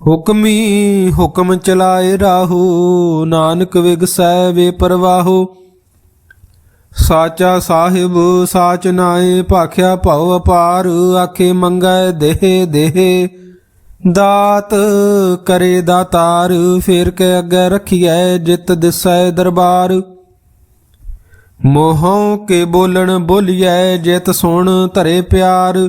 ਹੁਕਮੀ ਹੁਕਮ ਚਲਾਏ ਰਾਹੋ, ਨਾਨਕ ਵਿਗਸੈ ਵੇ ਪਰਵਾਹੋ। ਸਾਚਾ ਸਾਹਿਬ, ਸਾਚ ਨਾਏ, ਭਾਖਿਆ ਭਉ ਅਪਾਰ, ਆਖੇ ਮੰਗੈ ਦੇਹ ਦੇਹ। ਦਾਤ ਕਰੇ ਦਾਤਾਰ, ਫੇਰ ਕੇ ਅੱਗੇ ਰਖੀਐ, ਜਿਤ ਦਿਸੈ ਦਰਬਾਰ। ਮੋਹੋਂ ਕੇ ਬੋਲਣ ਬੋਲੀਐ, ਜਿਤ ਸੁਣ ਧਰੇ ਪਿਆਰ।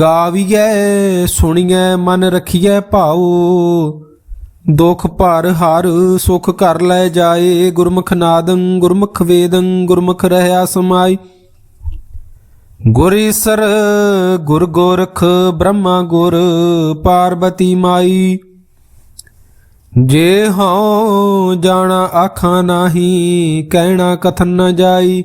ਗਾਵੀਐ, ਸੁਣੀਐ, ਮਨ ਰਖੀਐ ਭਾਉ। ਦੁਖ ਭਰ ਹਰ, ਸੁਖ ਕਰ ਲੈ ਜਾਏ। ਗੁਰਮੁਖ ਨਾਦੰ, ਗੁਰਮੁਖ ਵੇਦੰ, ਗੁਰਮੁਖ ਰਹਾ ਸਮਾਈ। ਗੁਰਸਰ ਗੁਰ ਗੋਰਖ, ਬ੍ਰਹਮਾ ਗੁਰ, ਪਾਰਬਤੀ ਮਾਈ। ਜੇ ਹਉ, ਜਾਣਾ ਆਖਾਂ ਨਾਹੀ, ਕਹਿਣਾ ਕਥਨ ਨ ਜਾਈ।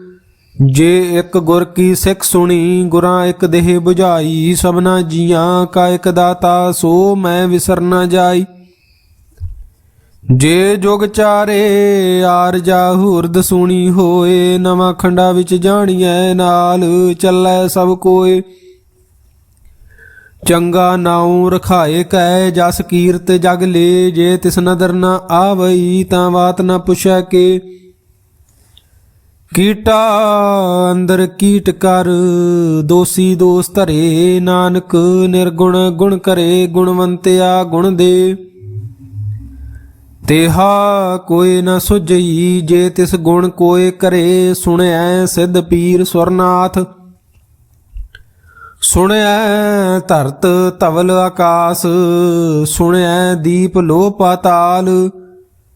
ਜੇ ਇੱਕ ਗੁਰ ਕੀ ਸਿੱਖ ਸੁਣੀ, ਗੁਰਾਂ ਇੱਕ ਦੇਹ 부ਝਾਈ ਸਭਨਾ ਜੀਆਂ ਕਾ ਇੱਕ ਦਾਤਾ, ਸੋ ਮੈਂ ਵਿਸਰ ਨਾ ਜਾਈ। ਜੇ ਜੁਗ ਚਾਰੇ ਆਰਜਾ ਹੂਰਦ ਸੁਣੀ ਹੋਏ, ਨਵਾਂ ਖੰਡਾ ਵਿੱਚ ਜਾਣੀਐ, ਨਾਲ ਚੱਲੈ ਸਭ ਕੋਏ। ਚੰਗਾ ਨਾਉ ਰਖਾਏ ਕੈ, ਜਸ ਕੀਰਤ ਜਗ ਲੇ, ਜੇ ਤਿਸ ਨਦਰ ਨ ਆਵਈ, ਤਾਂ ਬਾਤ ਨਾ ਪੁੱਛੈ ਕੇ। ਕੀਟਾ, ਅੰਦਰ ਕੀਟ ਕਰ, ਦੋਸੀ ਦੋਸ ਧਰੇ ਨਾਨਕ, ਨਿਰਗੁਣ ਗੁਣ ਕਰੇ ਗੁਣਵੰਤਿਆ ਗੁਣ ਦੇ। ਤੇਹਾ ਕੋਈ ਨ ਸੁਝਈ, ਜੇ ਤਿਸ ਗੁਣ ਕੋਏ ਕਰੇ ਸੁਣਿਐ ਸਿੱਧ ਪੀਰ ਸੁਰਨਾਥ ਸੁਣਿਐ ਧਰਤ ਤਵਲ ਆਕਾਸ ਸੁਣਿਐ ਦੀਪ ਲੋ ਪਾਤਾਲ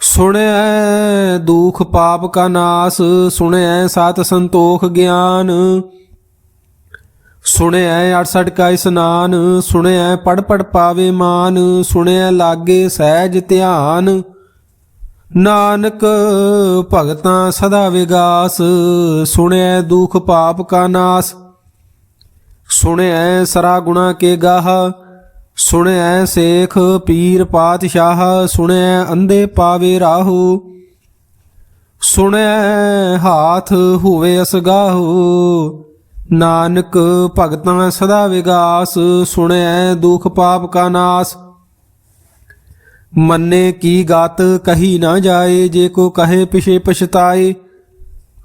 ਸੁਣਿਐ ਦੁਖ ਪਾਪ ਕਾ ਨਾਸ ਸੁਣਿਐ ਸਤ ਸੰਤੋਖ ਗਿਆਨ। ਸੁਣਿਐ 68 ਕਾ ਇਸਨਾਨ ਸੁਣਿਐ ਪੜ ਪੜ ਪਾਵੇ ਮਾਨ ਸੁਣਿਐ ਲਾਗੇ ਸਹਿਜ ਧਿਆਨ। ਨਾਨਕ ਭਗਤਾਂ ਸਦਾ ਵਿਗਾਸ ਸੁਣਿਐ ਦੁਖ ਪਾਪ ਕਾ ਨਾਸ। ਸੁਣਿਐ ਸਰਾ ਗੁਣਾ ਕੇ ਗਾਹ ਸੁਣਿਐ ਸੇਖ ਪੀਰ ਪਾਤਸ਼ਾਹ ਸੁਣਿਐ ਅੰਧੇ ਪਾਵੇ ਰਾਹੂ। ਸੁਣਿਐ ਹਾਥ ਹੋਵੇ ਅਸਗਾਹੂ। ਨਾਨਕ ਭਗਤਾਂ ਸਦਾ ਵਿਗਾਸ ਸੁਣਿਐ ਦੁਖ ਪਾਪ ਕਾ ਨਾਸ। ਮੰਨੇ ਕੀ ਗਾਤ ਕਹੀ ਨਾ ਜਾਏ, ਜੇ ਕੋ ਕਹੇ ਪਿਛੇ ਪਛਤਾਏ।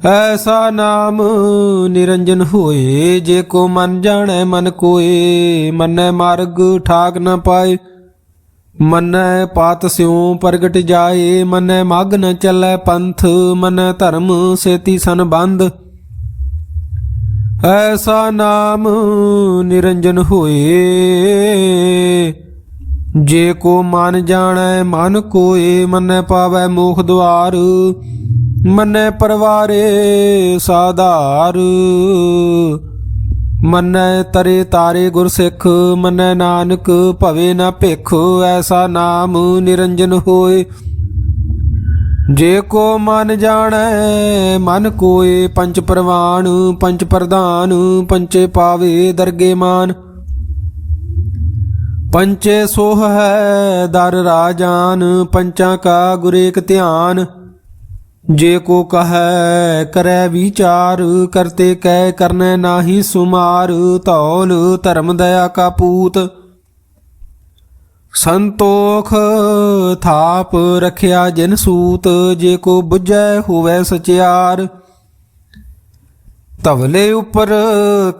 ਐਸਾ ਨਾਮ ਨਿਰੰਜਨ ਹੋਏ, ਜੇ ਕੋ ਮਨ ਜਾਣੈ, ਮਨ ਕੋਏ, ਮੰਨੈ ਮਾਰਗ ਠਾਕ ਨ ਪਾਏ, ਮੰਨੈ ਪਾਤ ਸਿਉ ਪ੍ਰਗਟ ਜਾਏ, ਮੰਨੈ ਮਗ ਨ ਚੱਲੈ ਪੰਥ, ਮੰਨੈ ਧਰਮ ਸੇਤੀ ਸੰਬੰਧ। ਐਸਾ ਨਾਮ ਨਿਰੰਜਨ ਹੋਏ, ਜੇ ਕੋ ਮਨ ਜਾਣੈ, ਮਨ ਕੋਏ, ਮੰਨੈ ਪਾਵੈ ਮੋਖ ਦੁਆਰ। ਮੰਨੈ ਪਰਵਾਰੇ ਸਾਧਾਰ, ਮੰਨੈ ਤਰੇ ਤਾਰੇ ਗੁਰਸਿੱਖ ਮੰਨੈ ਨਾਨਕ ਭਵੇ ਨਾ ਭਿਖ, ਐਸਾ ਨਾਮ ਨਿਰੰਜਨ ਹੋਏ। ਜੇ ਕੋ ਮਨ ਜਾਣੈ, ਮਨ ਕੋਏ ਪੰਚ ਪ੍ਰਵਾਨ ਪੰਚ ਪ੍ਰਧਾਨ ਪੰਚੇ ਪਾਵੇ ਦਰਗੇ ਮਾਨ। ਪੰਚੇ ਸੋਹ ਹੈ ਦਰ ਰਾਜਾਨ, ਪੰਚਾਂ ਕਾ ਗੁਰੇਕ ਧਿਆਨ। ਜੇ ਕੋ ਕਹੈ, ਕਰੈ ਵਿਚਾਰ, ਕਰਤੇ ਕਹਿ ਕਰਨੈ ਨਾਹੀ ਸੁਮਾਰ, ਧੌਲ ਧਰਮ ਦਇਆ ਕਾ ਪੂਤ। ਸੰਤੋਖ ਥਾਪ ਰਖਿਆ ਜਿਨ ਸੂਤ, ਜੇ ਕੋ ਬੁਝੈ ਹੋਵੇ ਸਚਿਆਰ। ਤਵਲੇ ਉਪਰ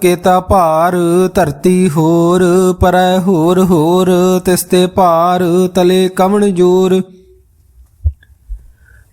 ਕੇਤਾ ਭਾਰ, ਧਰਤੀ ਹੋਰ, ਪਰੈ ਹੋਰ ਹੋਰ ਤਿਸਤੇ ਭਾਰ, ਤਲੇ ਕਮਣ ਜੋਰ।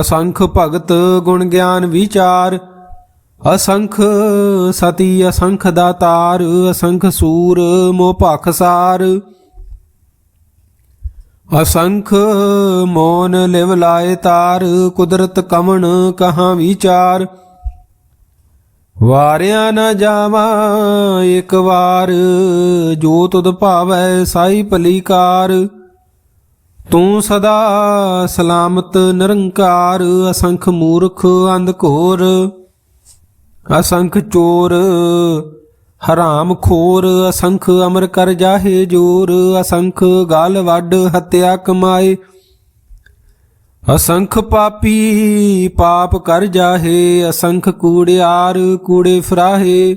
ਅਸੰਖ ਭਗਤ ਗੁਣ ਗਿਆਨ ਵਿਚਾਰ, ਅਸੰਖ ਸਤੀ, ਅਸੰਖ ਦਾਤਾਰ, ਅਸੰਖ ਸੂਰ ਮੋਹ ਭਖਸਾਰ ਅਸੰਖ ਮੋਨ ਲਿਵ ਲਾਏ ਤਾਰ, ਕੁਦਰਤ ਕਮਣ ਕਹਾਂ ਵਿਚਾਰ। ਵਾਰਿਆ ਨਾ ਜਾਵਾਂ ਇੱਕ ਵਾਰ, ਜੋ ਤੁਧ ਭਾਵੈ ਸਾਈ ਭਲੀਕਾਰ। ਤੂੰ ਸਦਾ ਸਲਾਮਤ, ਨਿਰੰਕਾਰ, ਅਸੰਖ ਮੂਰਖ ਅੰਧ ਘੋਰ ਅਸੰਖ ਚੋਰ, ਹਰਾਮ ਖੋਰ, ਅਸੰਖ ਅਮਰ ਕਰ ਜਾਹੇ ਜੋਰ, ਅਸੰਖ ਗਾਲ ਵੱਡ ਹਤਿਆ ਕਮਾਏ। ਅਸੰਖ ਪਾਪੀ ਪਾਪ ਕਰ ਜਾਹੇ, ਅਸੰਖ ਕੂੜਿਆਰ ਕੂੜੇ ਫਰਾਹੇ।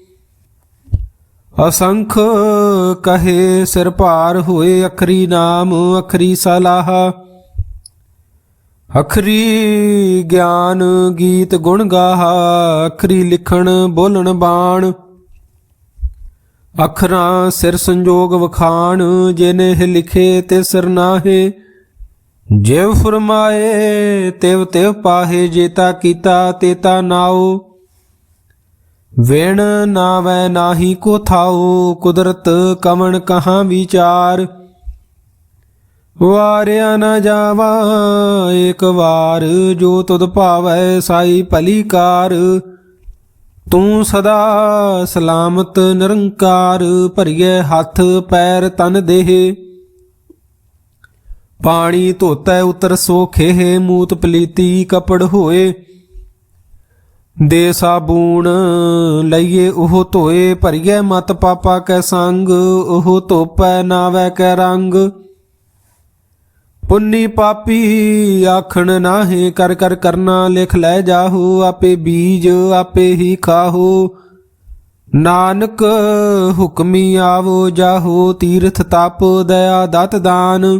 ਅਸੰਖ ਕਹੇ ਸਿਰ ਭਾਰ ਹੋਏ ਅਖਰੀ ਨਾਮ, ਅਖਰੀ ਸਲਾਹ। ਅਖਰੀ ਗਿਆਨ ਗੀਤ ਗੁਣ ਗਾਹ, ਅਖਰੀ ਲਿਖਣ ਬੋਲਣ ਬਾਣ। ਅਖਰਾਂ ਸਿਰ ਸੰਜੋਗ ਵਖਾਣ ਜਿਨੇ ਲਿਖੇ ਤੇ ਸਿਰ ਨਾਹੇ। ਜਿਵ ਫਰਮਾਏ, ਤਿਵ ਤਿਵ ਪਾਹੇ ਜੇਤਾ ਕੀਤਾ ਤੇਤਾ ਨਾਉ ਵੇਣ ਨਾਵੈ ਨਾਹੀ ਕੋ ਥਾਉ, ਕੁਦਰਤ ਕਵਣ ਕਹਾਂ ਵਿਚਾਰ। ਵਾਰਿਆ ਨਾ ਜਾਵਾ ਇੱਕ ਵਾਰ ਜੋ ਤੁਧ ਭਾਵੈ ਸਾਈ ਭਲੀ ਕਾਰ ਤੂੰ ਸਦਾ ਸਲਾਮਤ ਨਿਰੰਕਾਰ ਭਰੀਏ ਹੱਥ ਪੈਰ ਤਨ ਦੇਹ। ਪਾਣੀ ਧੋਤੈ ਉਤਰ ਸੋਖੇ, ਮੂਤ ਪਲੀਤੀ ਕਪੜ ਹੋਏ। ਦੇ ਸਾਬੂਣ ਲਈਏ, ਉਹ ਧੋਏ ਭਰੀਏ, ਮਤ ਪਾਪਾ ਕੈ ਸੰਗ, ਉਹ ਧੋਪੈ ਨਾਵੈ ਕੈ ਰੰਗ। ਪੁੰਨੀ ਪਾਪੀ ਆਖਣ ਨਾਹੇ, ਕਰ ਕਰ ਕਰਨਾ ਲਿਖ ਲੈ ਜਾਹੂ, ਆਪੇ ਬੀਜ ਆਪੇ ਹੀ ਖਾਹੂ। ਨਾਨਕ ਹੁਕਮੀ ਆਵੋ ਜਾਹੋ, ਤੀਰਥ ਤਪ ਦਇਆ ਦਤ ਦਾਨ।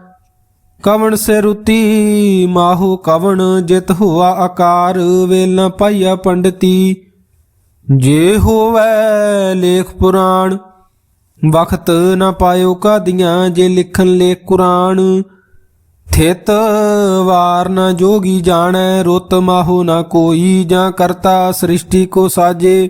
ਕਵਣ ਸੇ ਰੁਤੀ ਮਾਹੂ ਕਵਣ ਜਿਤ ਹੋਆ ਆਕਾਰ ਵੇਲ ਨ ਪੰਡਤੀ। ਜੇ ਹੋਵੈ ਲੇਖ ਪੁਰਾਣ, ਵਖਤ ਨ ਪਾਇਓ ਕਾਦੀਆਂ ਜੇ ਲਿਖਣ ਲੇਖ ਕੁਰਾਨ ਥਿਤ ਵਾਰ ਨਾ ਜੋਗੀ ਜਾਣੈ, ਰੁੱਤ ਮਾਹੂ ਨਾ ਕੋਈ ਜਾਂ ਕਰਤਾ ਸ੍ਰਿਸ਼ਟੀ ਕੋ ਸਾਜੇ।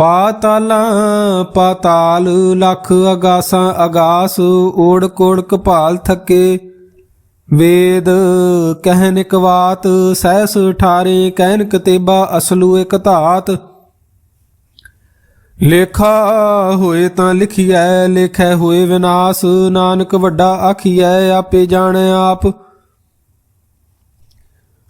ਪਾਤਾਲਾਂ, ਪਾਤਾਲ ਲਖ ਅਗਾਸਾਂ, ਅਗਾਸ ਓੜ ਕੋੜ ਕਪਾਲ ਥੱਕੇ। ਵੇਦ ਕਹਿਨ ਕਵਾਤ ਸਹਿਸ ਠਾਰੇ ਕਹਿਨ ਕਤੇਬਾ, ਅਸਲੂ ਇਕ ਧਾਤ। ਲੇਖਾ ਹੋਏ ਤਾਂ ਲਿਖੀਐ, ਲੇਖੈ ਹੋਏ ਵਿਨਾਸ਼, ਨਾਨਕ ਵੱਡਾ ਆਖੀਐ, ਆਪੇ ਜਾਣੈ ਆਪ।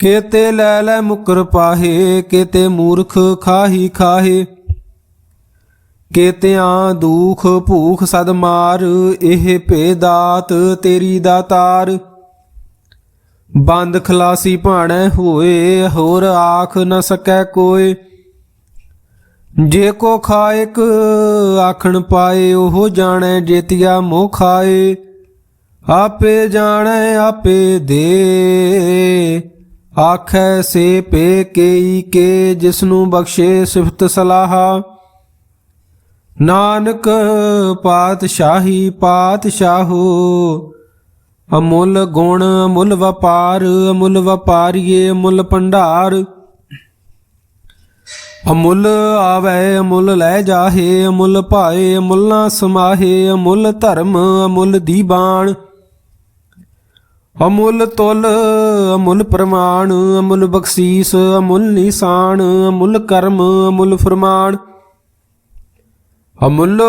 ਕੇਤੇ ਲੈ ਲੈ ਮੁਕਰ ਪਾਹੇ, ਕੇਤੇ ਮੂਰਖ ਖਾਹੀ ਖਾਹੇ। ਕੇਤਿਆਂ ਦੁਖ ਭੂਖ ਸਦ ਮਾਰ, ਇਹ ਭੇ ਦਾਤ ਤੇਰੀ। ਦਾਤਾਰ ਬੰਦ ਖਲਾਸੀ ਭਾਣੈ ਹੋਏ, ਹੋਰ ਆਖ ਨ ਸਕੈ ਕੋਏ। ਜੇ ਕੋ ਖਾਇਕ ਆਖਣ ਪਾਏ, ਉਹ ਜਾਣੈ ਜੇਤੀਆ ਮੋਹ ਖਾਏ। ਆਪੇ ਜਾਣੈ, ਆਪੇ ਦੇ। ਆਖੈ ਸੇ ਪੇ ਕੇਈ ਕੇ ਜਿਸਨੂੰ ਬਖਸ਼ੇ ਸਿਫਤ ਸਲਾਹ। ਨਾਨਕ ਪਾਤਸ਼ਾਹੀ ਪਾਤਸ਼ਾਹੋ, ਅਮੁੱਲ ਗੁਣ ਅਮੁੱਲ ਵਪਾਰ, ਅਮੁੱਲ ਵਪਾਰੀਏ ਅਮੁੱਲ ਭੰਡਾਰ। ਅਮੁੱਲ ਆਵੇ, ਅਮੁੱਲ ਲੈ ਜਾਹੇ, ਅਮੁੱਲ ਭਾਏ, ਅਮੁੱਲ ਨਾ ਸਮਾਹੇ, ਅਮੁੱਲ ਧਰਮ, ਅਮੁੱਲ ਦੀਬਾਨ ਅਮੁੱਲ ਤੁਲ, ਅਮੁੱਲ ਪ੍ਰਮਾਣ, ਅਮੁੱਲ ਬਖਸ਼ੀਸ, ਅਮੁੱਲ ਨਿਸ਼ਾਨ, ਅਮੁੱਲ ਕਰਮ, ਅਮੁੱਲ ਫਰਮਾਨ। ਅਮੁੱਲ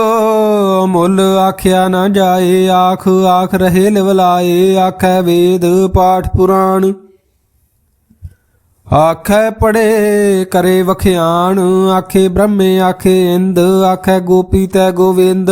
ਅਮੁੱਲ ਆਖਿਆ ਨਾ ਜਾਏ, ਆਖ ਆਖ ਰਹੇ ਲਿਵਲਾਏ, ਆਖੈ ਵੇਦ, ਪਾਠ ਪੁਰਾਣ। ਆਖੈ ਪੜੇ ਕਰੇ ਵਖਿਆਣ, ਆਖੇ ਬ੍ਰਹਮੇ, ਆਖੇ ਇੰਦ, ਆਖੈ ਗੋਪੀ ਤੈ ਗੋਵਿੰਦ।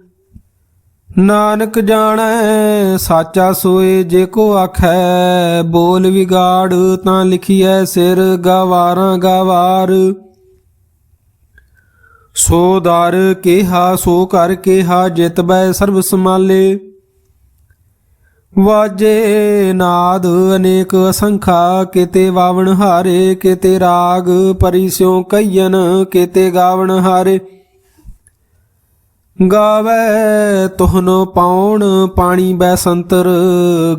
ਨਾਨਕ ਜਾਣੈ, ਸਾਚਾ ਸੋਏ ਜੇ ਕੋ ਆਖੈ। ਬੋਲ ਵਿਗਾੜ ਤਾਂ ਲਿਖੀਐ ਸਿਰ, ਗਵਾਰਾਂ ਗਵਾਰ। ਸੋ ਦਰ ਕਿਹਾ, ਸੋ ਕਰ ਕਿਹਾ, ਜਿਤ ਬੈ ਸਰਬ ਸਮਾਲੇ ਵਾਜੇ ਨਾਦ, ਅਨੇਕ ਅਸੰਖਾ, ਕਿਤੇ ਵਾਵਣ ਹਾਰੇ, ਕਿਤੇ ਰਾਗ ਪਰਿਸਿਉ ਕਈਨ ਕਿਤੇ ਗਾਵਣ ਹਾਰੇ। ਗਾਵੇ ਤੁਹਨੋ ਪਾਉਣ ਪਾਣੀ ਬੈ ਸੰਤਰ,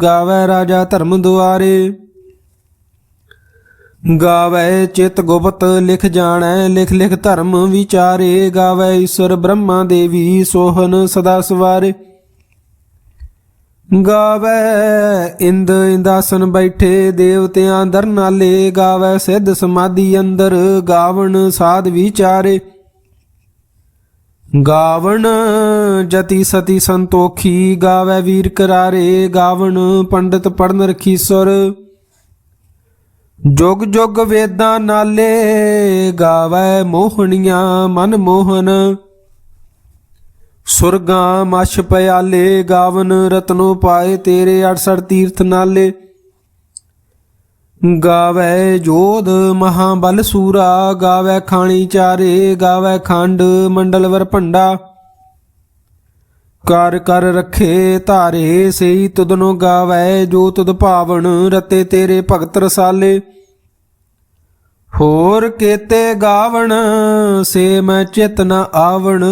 ਗਾਵੇ ਰਾਜਾ ਧਰਮ ਦੁਆਰੇ। ਗਾਵੇ ਚਿਤ ਗੁਪਤ ਲਿਖ ਜਾਣੈ, ਲਿਖ ਲਿਖ ਧਰਮ ਵਿਚਾਰੇ। ਗਾਵੇ ਈਸ਼ਰ ਬ੍ਰਹਮਾ ਦੇਵੀ ਸੋਹਨ ਸਦਾ ਸਵਾਰੇ। ਗਾਵੇ ਇੰਦ ਇੰਦਾਸਨ ਬੈਠੇ, ਦੇਵਤਿਆਂ ਦਰ ਨਾਲੇ ਗਾਵੇ ਸਿੱਧ ਸਮਾਧੀ ਅੰਦਰ, ਗਾਵਣ ਸਾਧ ਵਿਚਾਰੇ। ਗਾਵਣ, ਜਤੀ ਸਤੀ ਸੰਤੋਖੀ, ਗਾਵੇ ਵੀਰ ਕਰਾਰੇ, ਗਾਵਣ ਪੰਡਤ ਪੜਨ ਰਖੀ ਸੁਰ। ਜੁਗ ਜੁਗ ਵੇਦਾਂ ਨਾਲੇ, ਗਾਵੇ ਮੋਹਣੀਆਂ ਮਨ ਮੋਹਨ। ਸੁਰਗਾਂ ਮਛ ਪਿਆਲੇ, ਗਾਵਨ ਰਤਨੋ ਪਾਏ ਤੇਰੇ 68 ਤੀਰਥ ਨਾਲੇ। ਗਾਵੇ ਜੋਧ ਮਹਾਬਲ ਸੂਰਾ, ਗਾਵੇ ਖਾਣੀ ਚਾਰੇ, ਗਾਵੇ ਖੰਡ ਮੰਡਲ ਵਰ ਭੰਡਾ। ਕਰ ਕਰ ਰੱਖੇ ਧਾਰੇ, ਸਈ ਤੁਧਨੋ ਗਾਵੇ ਜੋ ਤੁਧ ਭਾਵਨ, ਰਤੇ ਤੇਰੇ ਭਗਤ ਰਸਾਲੇ। ਹੋਰ ਕੇਤੇ ਗਾਵਣ, ਸੇ ਮੈਂ ਚਿਤ ਨ ਆਵਣ।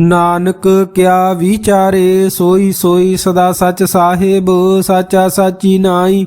ਨਾਨਕ ਕਿਆ ਵਿਚਾਰੇ, ਸੋਈ ਸੋਈ ਸਦਾ ਸੱਚ ਸਾਹਿਬ, ਸਾਚਾ ਸਾਚੀ ਨਾਈ।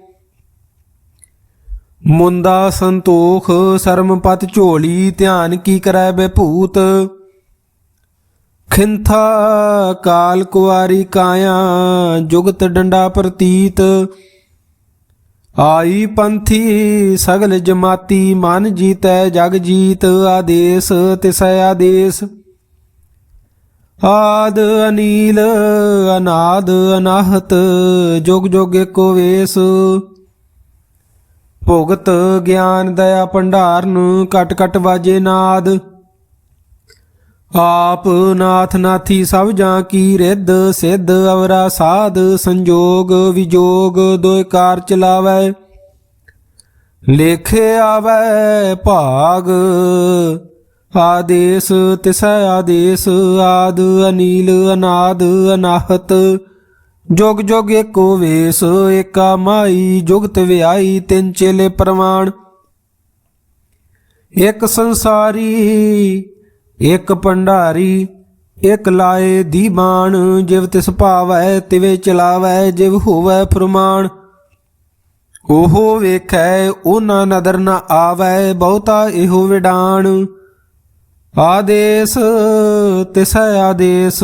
ਮੁੰਦਾ ਸੰਤੋਖ, ਸਰਮਪਤ ਝੋਲੀ, ਧਿਆਨ ਕੀ ਕਰੈ ਬੇ ਭੂਤ ਖਿੰਥਾ ਕਾਲ ਕੁਆਰੀ ਕਾਇਆ, ਜੁਗਤ ਡੰਡਾ ਪ੍ਰਤੀਤ। ਆਈ ਪੰਥੀ ਸਗਲ ਜਮਾਤੀ, ਮਨ ਜੀਤੈ ਜਗ ਜੀਤ, ਆਦੇਸ ਤਿਸੈ ਆਦੇਸ। ਆਦ ਅਨੀਲ, ਅਨਾਦ ਅਨਾਹਤ, ਜੁਗ ਜੁਗ ਏਕੋ ਵੇਸ। ਭੁਗਤ ਗਿਆਨ ਦਇਆ ਭੰਡਾਰਨ ਕਟ ਕਟ ਵਾਜੇ ਨਾਦ। ਆਪ ਨਾਥ ਨਾਥੀ ਸਭ ਜਾਂ ਕੀ ਰਿੱਧ, ਸਿੱਧ ਅਵਰਾ ਸਾਧ, ਸੰਜੋਗ ਵਿਜੋਗ, ਦੋਇ ਕਾਰ ਚਲਾਵੈ। ਲੇਖੇ ਆਵੈ ਭਾਗ, ਆਦੇਸ ਤਿਸੈ ਆਦੇਸ, ਆਦ ਅਨੀਲ ਅਨਾਦ ਅਨਾਹਤ। ਜੁਗ ਜੁਗ ਏਕੋ ਵੇਸ ਏਕਾ ਮਾਈ ਜੁਗਤ ਵਿਆਈ, ਤਿੰਨ ਚੇਲੇ ਪ੍ਰਮਾਣ ਇੱਕ ਸੰਸਾਰੀ, ਇੱਕ ਭੰਡਾਰੀ, ਇਕ ਲਾਏ ਦੀਬਾਨ ਜਿਵ ਤਿਸ ਭਾਵੈ, ਤਿਵੇਂ ਚਲਾਵੈ, ਜਿਵ ਹੋਵੈ ਫਰਮਾਨ। ਉਹ ਵੇਖੈ, ਉਹਨਾਂ ਨਦਰ ਨ ਆਵੈ, ਬਹੁਤਾ ਇਹੋ ਵਿਡਾਣ। ਆਦੇਸ, ਤਿਸੈ ਆਦੇਸ।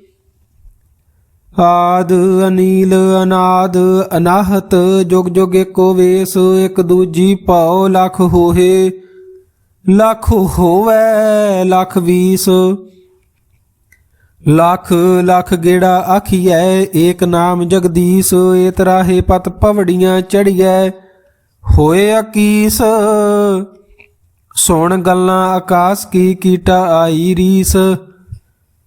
ਆਦ ਅਨੀਲ, ਅਨਾਦ ਅਨਾਹਤ, ਜੁਗ ਜੁਗ ਏਕੋ ਵੇਸ, ਇਕ ਦੂਜੀ ਭਾਉ, ਲਖ ਹੋਏ ਲਖ ਹੋਵੇ, ਲਖ ਵੀਸ। ਲੱਖ ਲੱਖ ਗੇੜਾ ਆਖੀਐ, ਏਕ ਨਾਮ ਜਗਦੀਸ਼ ਏ ਤਰਾਹੇ ਪਤ ਪਵੜੀਆਂ ਚੜੀਐ, ਹੋਏ ਅਕੀਸ। ਸੁਣ ਗੱਲਾਂ ਆਕਾਸ ਕੀ, ਕੀਟਾ ਆਈ ਰੀਸ।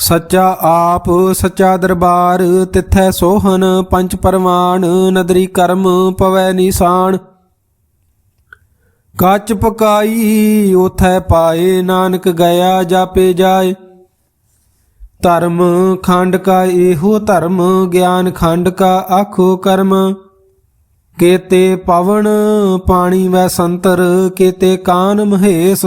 ਸੱਚਾ ਆਪ, ਸੱਚਾ ਦਰਬਾਰ, ਤਿਥੈ ਸੋਹਣ, ਪੰਜ ਪਰਵਾਨ, ਨਦਰੀ ਕਰਮ ਪਵੈ ਨਿਸ਼ਾਨ। ਕੱਚ ਪਕਾਈ, ਉਥੈ ਪਾਏ, ਨਾਨਕ ਗਿਆ ਜਾਪੇ ਜਾਏ। ਧਰਮ ਖੰਡ ਕਾ ਇਹੋ ਧਰਮ, ਗਿਆਨ ਖੰਡ ਕਾ ਆਖੋ ਕਰਮ। ਕੇਤੇ ਪਵਨ, ਪਾਣੀ ਵੈ ਸੰਤਰ, ਕੇਤੇ ਕਾਨ ਮਹੇਸ਼।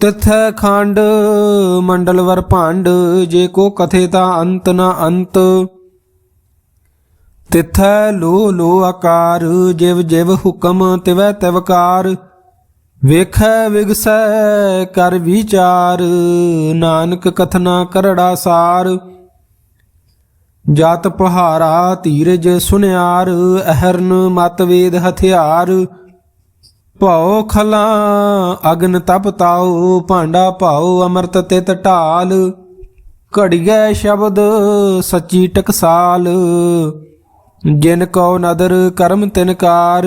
ਤਿਥੈ ਖੰਡ, ਮੰਡਲ ਵਰ ਭਾਂਡ, ਜੇ ਕੋ ਕਥੇ ਤਾਂ ਅੰਤ ਨ ਅੰਤ। ਤਿਥੈ ਲੋ ਲੋ ਆਕਾਰ, ਜਿਵ ਜਿਵ ਹੁਕਮ ਤਿਵੈ ਤਿਵਕਾਰ ਵੇਖੈ ਵਿਗਸੈ ਕਰ ਵਿਚਾਰ, ਨਾਨਕ ਕਥਨਾ ਕਰੜਾ ਸਾਰ। ਜਤ ਪਹਾਰਾ ਧੀਰਜ ਸੁਨਿਆਰ, ਅਹਰਨ ਮਤ ਵੇਦ ਹਥਿਆਰ। ਭਉ ਖਲਾ, ਅਗਨ ਤਪ ਤਾਉ, ਭਾਂਡਾ ਭਾਉ, ਅਮਰਤ ਤਿਤ ਢਾਲ। ਘੜੀਐ ਸ਼ਬਦ ਸੱਚੀ ਟਕਸਾਲ। ਜਿਨ ਕੋ ਨਦਰ ਕਰਮ ਤਿਨਕਾਰ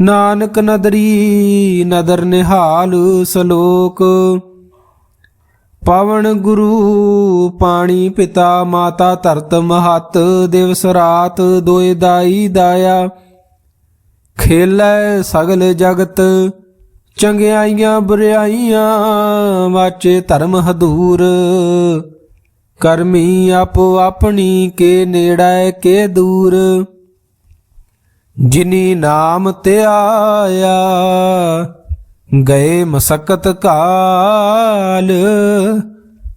ਨਾਨਕ ਨਦਰੀ ਨਦਰ ਨਿਹਾਲ ਸਲੋਕ। ਪਵਨ ਗੁਰੂ ਪਾਣੀ ਪਿਤਾ, ਮਾਤਾ ਧਰਤ ਮਹਤ, ਦਿਵਸ ਰਾਤ ਦੋਇ ਦਾਈ ਦਾਇਆ। ਖੇਲੇ ਸਗਲ ਜਗਤ, ਚੰਗਿਆਈਆਂ ਬੁਰਿਆਈਆਂ, ਵਾਚੇ ਧਰਮ ਹਦੂਰ। ਕਰਮੀ ਆਪੋ ਆਪਣੀ, ਕੇ ਨੇੜੈ ਕੇ ਦੂਰ। ਜਿਨੀ ਨਾਮ ਤੇ ਆਇਆ, ਗਏ ਮਸਕਤ ਕਾਲ।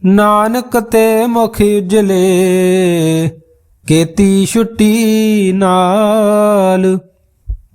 ਨਾਨਕ ਤੇ ਮੁਖ ਉਜਲੇ, ਕੇਤੀ ਛੁੱਟੀ ਨਾਲ।